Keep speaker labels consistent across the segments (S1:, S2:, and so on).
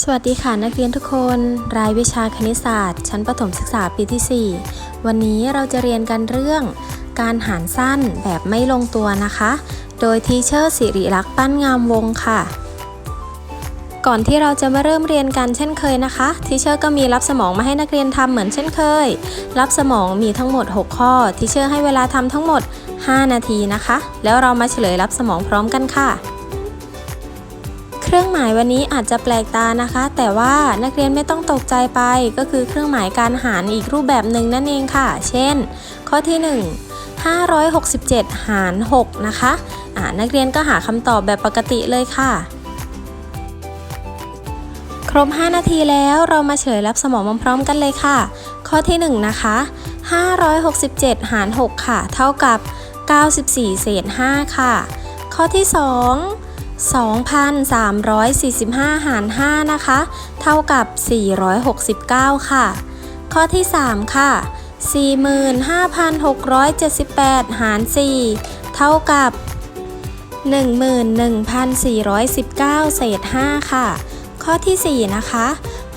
S1: สวัสดีค่ะนักเรียนทุกคน รายวิชาคณิตศาสตร์ ชั้นประถมศึกษาปีที่ 4 วันนี้เราจะเรียนกันเรื่อง การหารสั้นแบบไม่ลงตัวนะคะ โดยทีเชอร์สิริลักษ์ปั้นงามวงค่ะ ก่อนที่เราจะมาเริ่มเรียนกันเช่นเคยนะคะ ทีเชอร์ก็มีรับสมองมาให้นักเรียนทำเหมือนเช่นเคย รับสมองมีทั้งหมด 6 ข้อ ทีเชอร์ให้เวลาทำทั้งหมด 5 นาทีนะคะ แล้วเรามาเฉลยรับสมองพร้อมกันค่ะ ครื่องหมายวันนี้อาจจะแปลกตานะคะ แต่ว่านักเรียนไม่ต้องตกใจไป ก็คือเครื่องหมายการหารอีกรูปแบบหนึ่งนั่นเองค่ะ เช่น ข้อที่ 1 567 หาร 6 นะคะอ่านักเรียนก็หาคำตอบแบบปกติเลยค่ะ ครบ 5 นาทีแล้วเรามาเฉลยรับสมองพร้อมๆกันเลยค่ะ ข้อที่ 1 นะคะ 567 หาร 6 ค่ะ เท่ากับ 94 เศษ 5 ค่ะ ข้อที่ 2 2,345 หาร 5 นะคะ เท่ากับ 469 ค่ะ ข้อที่ 3 ค่ะ 45,678 หาร 4 เท่ากับ 11,419 เศษ 5 ค่ะ ข้อที่ 4 นะคะ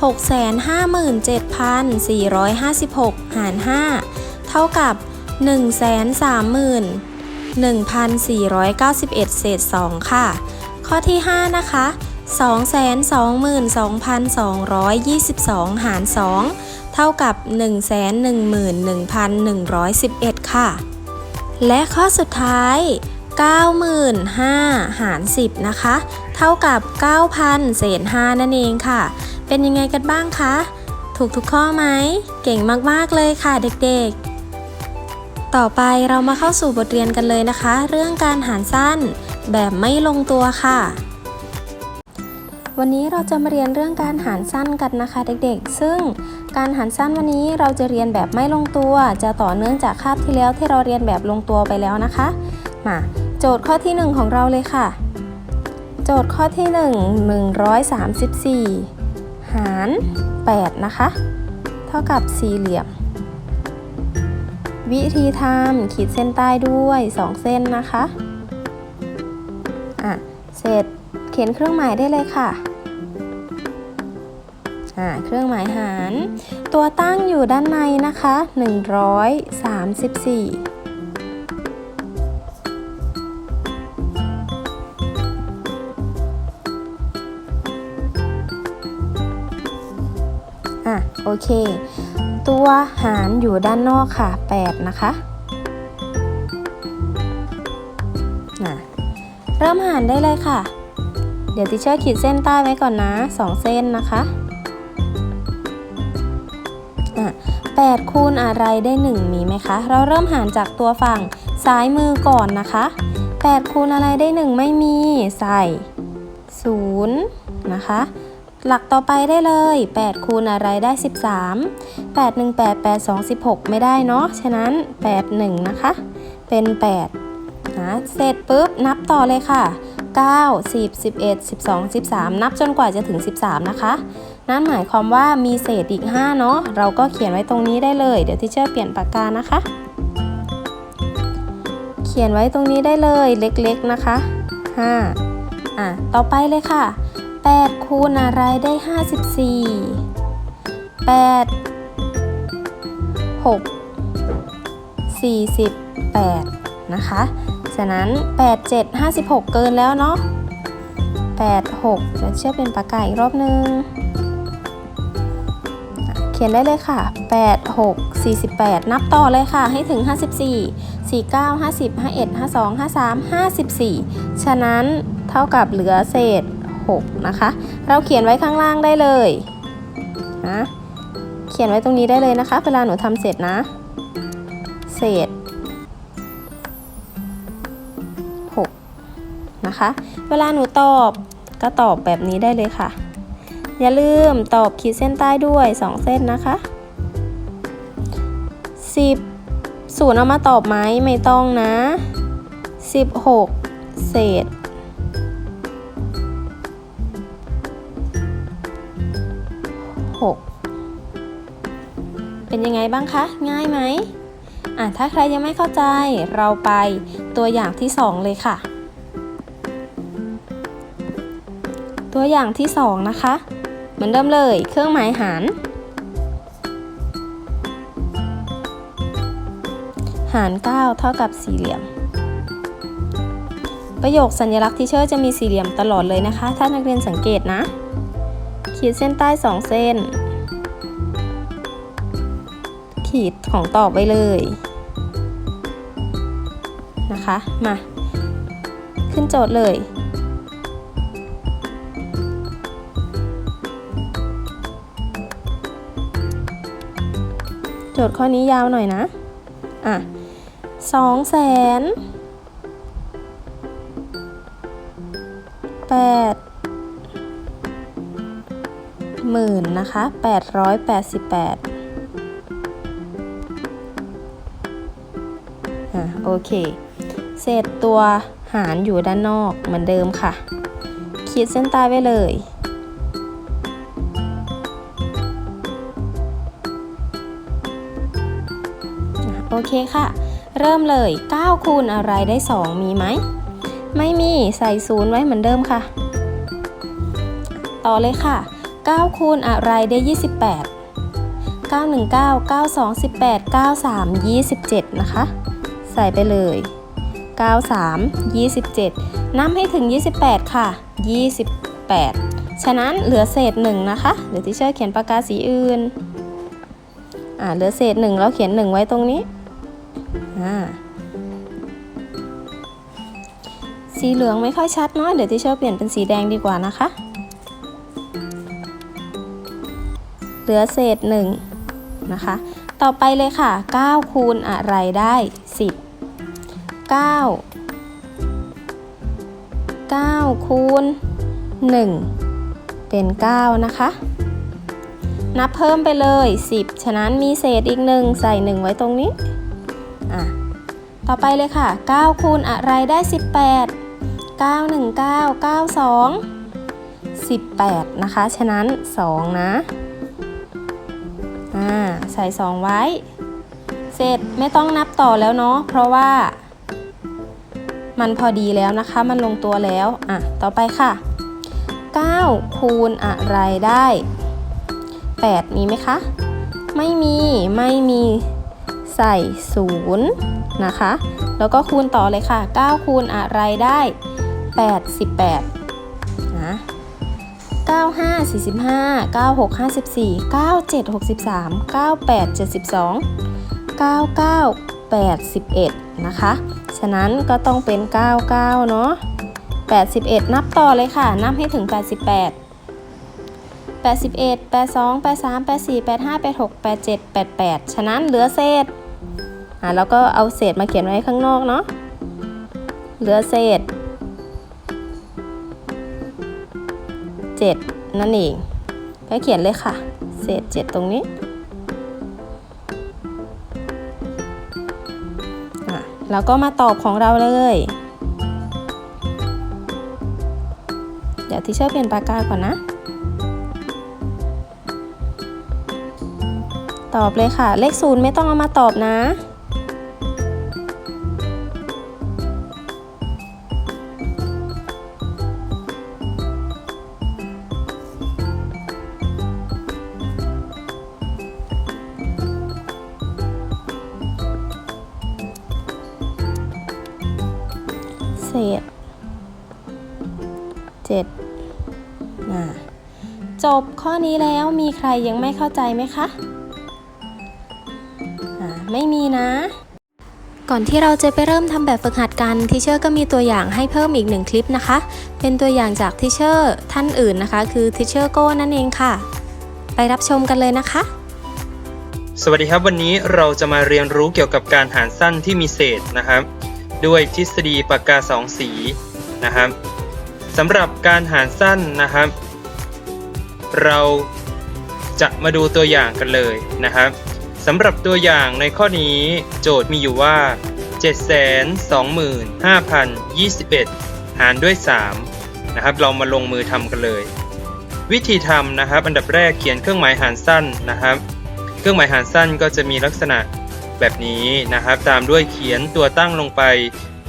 S1: 657,456 หาร 5 เท่ากับ 130,1491 เศษ 2 ค่ะ ข้อที่ 5 นะคะ 222,222 หาร 2 เท่ากับ 111,111 ค่ะ และข้อสุดท้าย 95,000หาร 10 นะคะ เท่ากับ 9,000เศษ5นั่นเองค่ะ เป็นยังไงกันบ้างคะ ถูกทุกข้อไหม เก่งมาก ๆ เลยค่ะเด็กๆ ต่อไปเรามาเข้าสู่บทเรียนกันเลยนะคะ เรื่องการหารสั้น แบบไม่ลงตัวค่ะ วันนี้เราจะมาเรียนเรื่องการหารสั้นกันนะคะเด็กๆ ซึ่งการหารสั้นวันนี้เราจะเรียนแบบไม่ลงตัว จะต่อเนื่องจากคาบที่แล้วที่เราเรียนแบบลงตัวไปแล้วนะคะมาโจทย์ข้อที่ 1 ของเราเลยค่ะ โจทย์ข้อที่ 1 134 หาร 8 นะคะ เท่ากับสี่เหลี่ยม วิธีทำขีดเส้นใต้ด้วย 2 เส้นนะคะ อะเสร็จเขียนเครื่องหมายได้เลยค่ะเครื่องหมายหาร ตัวตั้งอยู่ด้านในนะคะ 134อ่โอเค ตัวหารอยู่ด้านนอกค่ะ 8 นะคะ เริ่มหารได้เลยค่ะ เดี๋ยวติเชอร์ขีดเส้นใต้ไว้ก่อนนะ 2 เส้นนะคะอะ8คูณอะไรได้ 1 มีไหมคะ เราเริ่มหารจากตัวฝั่งซ้ายมือก่อนนะคะ 8คูณอะไรได้ 1 ไม่มีใส่0นะคะ หลักต่อไปได้เลย 8คูณอะไรได้ 13 8 1 8 8 2 16 ไม่ได้เนาะ ฉะนั้น 8 1 นะคะ เป็น 8 นะเสร็จปุ๊บนับต่อเลยค่ะ 9 10 11 12 13 นับจนกว่าจะถึง 13 นะคะ นั่นหมายความว่ามีเศษอีก 5 เนาะเราก็เขียนไว้ตรงนี้ได้เลย เดี๋ยวที่เชอร์เปลี่ยนปากกานะคะ เขียนไว้ตรงนี้ได้เลยเล็กๆนะคะ 5 อะ ต่อไปเลยค่ะ 8 คูณอะไรได้ 54 8 6 48 นะคะ ฉะนั้น 8 7 56 เกินแล้วเนาะ8 6เดี๋ยวเชื่อเป็นปากกาอีกรอบนึง เขียนได้เลยค่ะ 8 6 48 นับต่อเลยค่ะ ให้ถึง 54 49 50 51 52 53 54 ฉะนั้นเท่ากับเหลือเศษ 6 นะคะ เราเขียนไว้ข้างล่างได้เลยนะเขียนไว้ตรงนี้ได้เลยนะคะ เวลาหนูทำเสร็จนะ เศษ นะคะ เวลาหนูตอบก็ตอบแบบนี้ได้เลยค่ะ อย่าลืมตอบขีดเส้นใต้ด้วย 2 เส้นนะคะ 10ศูนย์เอามาตอบไหมไม่ต้องนะ 16 เศษ 6 เป็นยังไงบ้างคะ ง่ายไหมอะถ้าใครยังไม่เข้าใจเราไปตัวอย่างที่ 2 เลยค่ะ ตัวอย่างที่ 2 นะคะ เหมือนเดิมเลยเครื่องหมายหาร หาร 9 เท่ากับสี่เหลี่ยม ประโยคสัญลักษณ์ที่เชอร์จะมีสี่เหลี่ยมตลอดเลยนะคะ ถ้านักเรียนสังเกตนะขีดเส้นใต้ 2 เส้น ขีดของตอบไว้เลยนะคะ มา ขึ้นโจทย์เลย โจทย์ข้อนี้ยาวหน่อยนะ อะสองแสนแปดหมื่นนะคะแปดร้อยแปดสิบแปดอะโอเค เศษตัวหารอยู่ด้านนอกเหมือนเดิมค่ะ ขีดเส้นใต้ไว้เลย เคค่ะ เริ่มเลย 9 คูณอะไรได้ 2 มีไหม ไม่มีใส่ศูนย์ไว้เหมือนเดิมค่ะ ต่อเลยค่ะ 9 คูณอะไรได้ 28 919 92 18 93 27 นะคะ ใส่ไปเลย 93 27นำให้ถึง 28 ค่ะ 28 ฉะนั้นเหลือเศษ 1 นะคะ เดี๋ยวที่เชอร์เขียนปากกาสีอื่น อ่า เหลือเศษ 1 แล้วเขียน 1 ไว้ตรงนี้ สีเหลืองไม่ค่อยชัดเนาะเดี๋ยวที่เชอร์เปลี่ยนเป็นสีแดงดีกว่านะคะ เหลือเศษ1นะคะ ต่อไปเลยค่ะ 9 คูณอะไรได้ 10 9 9 คูณ 1 เป็น 9 นะคะ นับเพิ่มไปเลย 10 ฉะนั้นมีเศษอีก1ใส่ 1 ไว้ตรงนี้ อะต่อไปเลยค่ะ 9 คูณอะไรได้ 18 9 1 9 9 2 18 นะคะ ฉะนั้น 2 นะอ่าใส่ 2 ไว้ เสร็จไม่ต้องนับต่อแล้วเนาะเพราะว่า มันพอดีแล้วนะคะ มันลงตัวแล้วอะต่อไปค่ะ 9 คูณอะไรได้ 8 มีไหมคะ ไม่มีไม่มี ใส่0นะคะ แล้วก็คูณต่อเลยค่ะ 9 คูณอะไรได้ 88นะ95 45 96 54 97 63 98 72 99 81 นะคะ ฉะนั้นก็ต้องเป็น 99 เนาะ81 นับต่อเลยค่ะ นับให้ถึง 88 81 82 83 84 85 86 87 88 ฉะนั้นเหลือเศษ อะแล้วก็เอาเศษมาเขียนไว้ข้างนอกเนาะเหลือเศษ7นั่นเองก็เขียนเลยค่ะ เศษ7ตรงนี้อะแล้วก็มาตอบของเราเลย เดี๋ยวที่เชื่อเปลี่ยนปากกาก่อนนะ ตอบเลยค่ะ เลขศูนย์ไม่ต้องเอามาตอบนะ นี้แล้วมีใครยังไม่เข้าใจไหมคะอ่าไม่มีนะ ก่อนที่เราจะไปเริ่มทำแบบฝึกหัดกันทิเชอร์ก็มีตัวอย่างให้เพิ่มอีกหนึ่งคลิปนะคะ เป็นตัวอย่างจากทิเชอร์ท่านอื่นนะคะ คือทิเชอร์โก้นั่นเองค่ะ ไปรับชมกันเลยนะคะ
S2: สวัสดีครับวันนี้เราจะมาเรียนรู้เกี่ยวกับการหารสั้นที่มีเศษนะครับ ด้วยทฤษฎีปากกาสองสีนะครับสำหรับการหารสั้นนะครับ เราจะมาดูตัวอย่างกันเลยนะครับสำหรับตัวอย่างในข้อนี้โจทย์มีอยู่ว่า 725,021 หารด้วย 3 นะครับ เรามาลงมือทำกันเลย วิธีทำนะครับ อันดับแรกเขียนเครื่องหมายหารสั้นนะครับ เครื่องหมายหารสั้นก็จะมีลักษณะแบบนี้นะครับ ตามด้วยเขียนตัวตั้งลงไป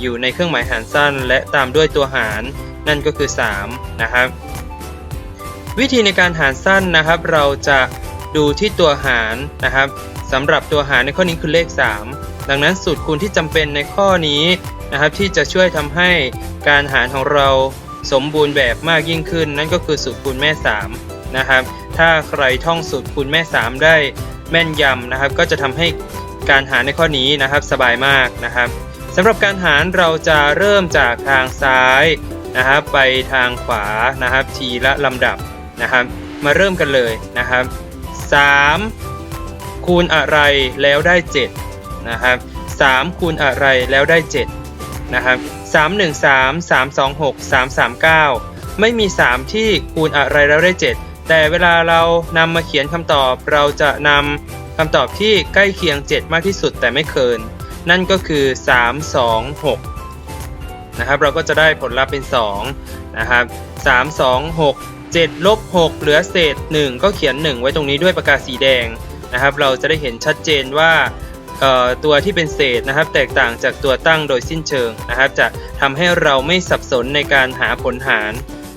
S2: อยู่ในเครื่องหมายหารสั้น และตามด้วยตัวหารนั่นก็คือ 3 นะครับ วิธีในการหารสั้นนะครับ เราจะดูที่ตัวหารนะครับสำหรับตัวหารในข้อนี้คือเลข 3 ดังนั้นสูตรคูณที่จำเป็นในข้อนี้นะครับ ที่จะช่วยทำให้การหารของเราสมบูรณ์แบบมากยิ่งขึ้น นั่นก็คือสูตรคูณแม่3นะครับ ถ้าใครท่องสูตรคูณแม่ 3 ได้แม่นยำนะครับ ก็จะทำให้การหารในข้อนี้นะครับสบายมากนะครับสำหรับการหารเราจะเริ่มจากทางซ้ายนะครับ ไปทางขวานะครับ ทีละลำดับ นะครับ มาเริ่มกันเลยนะครับ 3 คูณอะไรแล้วได้ 7 นะครับ 3 คูณอะไรแล้วได้ 7 นะครับ 3 1 3 3 2 6 3 3 9 ไม่มี 3 ที่คูณอะไรแล้วได้ 7 แต่เวลาเรานำมาเขียนคำตอบเราจะนำคำตอบที่ใกล้เคียง 7 มากที่สุดแต่ไม่เกิน นั่นก็คือ 3 2 6นะครับเราก็จะได้ผลลัพธ์เป็น 2 นะครับ 3 2 6 7ลบ6เหลือเศษ 1 ก็เขียน 1 ไว้ตรงนี้ด้วยปากกาสีแดงนะครับ เราจะได้เห็นชัดเจนว่าตัวที่เป็นเศษนะครับ แตกต่างจากตัวตั้งโดยสิ้นเชิงนะครับ จะทำให้เราไม่สับสนในการหาผลหาร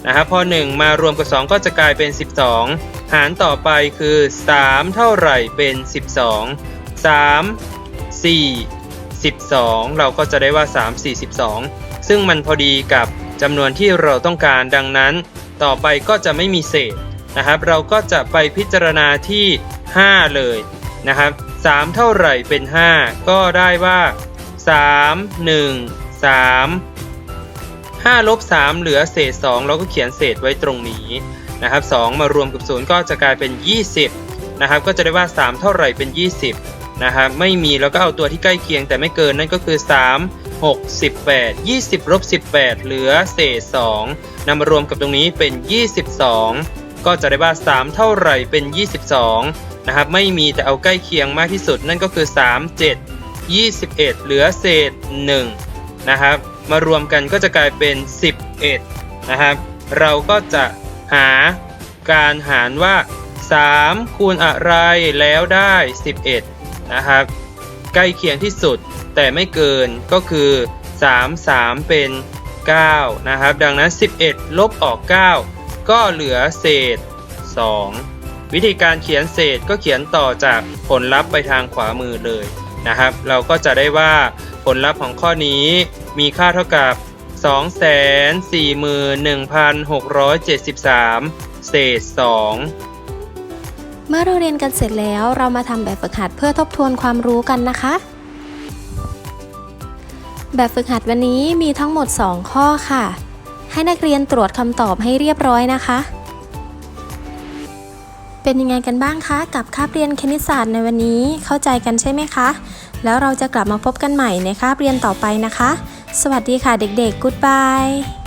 S2: นะครับพอ 1 มารวมกับ 2 ก็จะกลายเป็น 12 หารต่อไปคือ 3 เท่าไหร่เป็น 12 3 4 12 เราก็จะได้ว่า 3 4 12 ซึ่งมันพอดีกับจำนวนที่เราต้องการดังนั้น ต่อไปก็จะไม่มีเศษนะครับ เราก็จะไปพิจารณาที่ 5 เลยนะครับ3เท่าไหร่เป็น 5 ก็ได้ว่า 3 1 3 5ลบ3เหลือเศษ 2 เราก็เขียนเศษไว้ตรงนี้นะครับ2มารวมกับ0ก็จะกลายเป็น 20นะครับก็จะได้ว่า 3 เท่าไหร่เป็น 20นะครับไม่มีแล้วก็เอาตัวที่ใกล้เคียงแต่ไม่เกินนั่นก็คือ 3 6 18 20ลบ18 เหลือเศษ2นำมารวมกับตรงนี้เป็น 22 ก็จะได้ว่า3เท่าไหร่เป็น 22 นะครับ ไม่มีแต่เอาใกล้เคียงมากที่สุดนั่นก็คือ 3 7 21 เหลือเศษ 1 นะครับ มารวมกันก็จะกลายเป็น 11 นะครับ เราก็จะหาการหารว่า 3 คูณอะไรแล้วได้ 11 นะครับ ใกล้เคียงที่สุด แต่ไม่เกินก็คือ 3 3 เป็น 9 นะครับ ดังนั้น 11 ลบออก 9 ก็เหลือเศษ 2 วิธีการเขียนเศษก็เขียนต่อจากผลลัพธ์ไปทางขวามือเลยนะครับ เราก็จะได้ว่าผลลัพธ์ของข้อนี้มีค่าเท่ากับ 241,673 เศษ 2
S1: เมื่อเราเรียนกันเสร็จแล้วเรามาทำแบบฝึกหัดเพื่อทบทวนความรู้กันนะคะ แบบฝึกหัดวันนี้มีทั้งหมด 2 ข้อค่ะ ให้นักเรียนตรวจคำตอบให้เรียบร้อยนะคะ เป็นยังไงกันบ้างคะ กับคาบเรียนคณิตศาสตร์ในวันนี้เข้าใจกันใช่ไหมคะ แล้วเราจะกลับมาพบกันใหม่ในคาบเรียนต่อไปนะคะ สวัสดีค่ะเด็กๆ Goodbye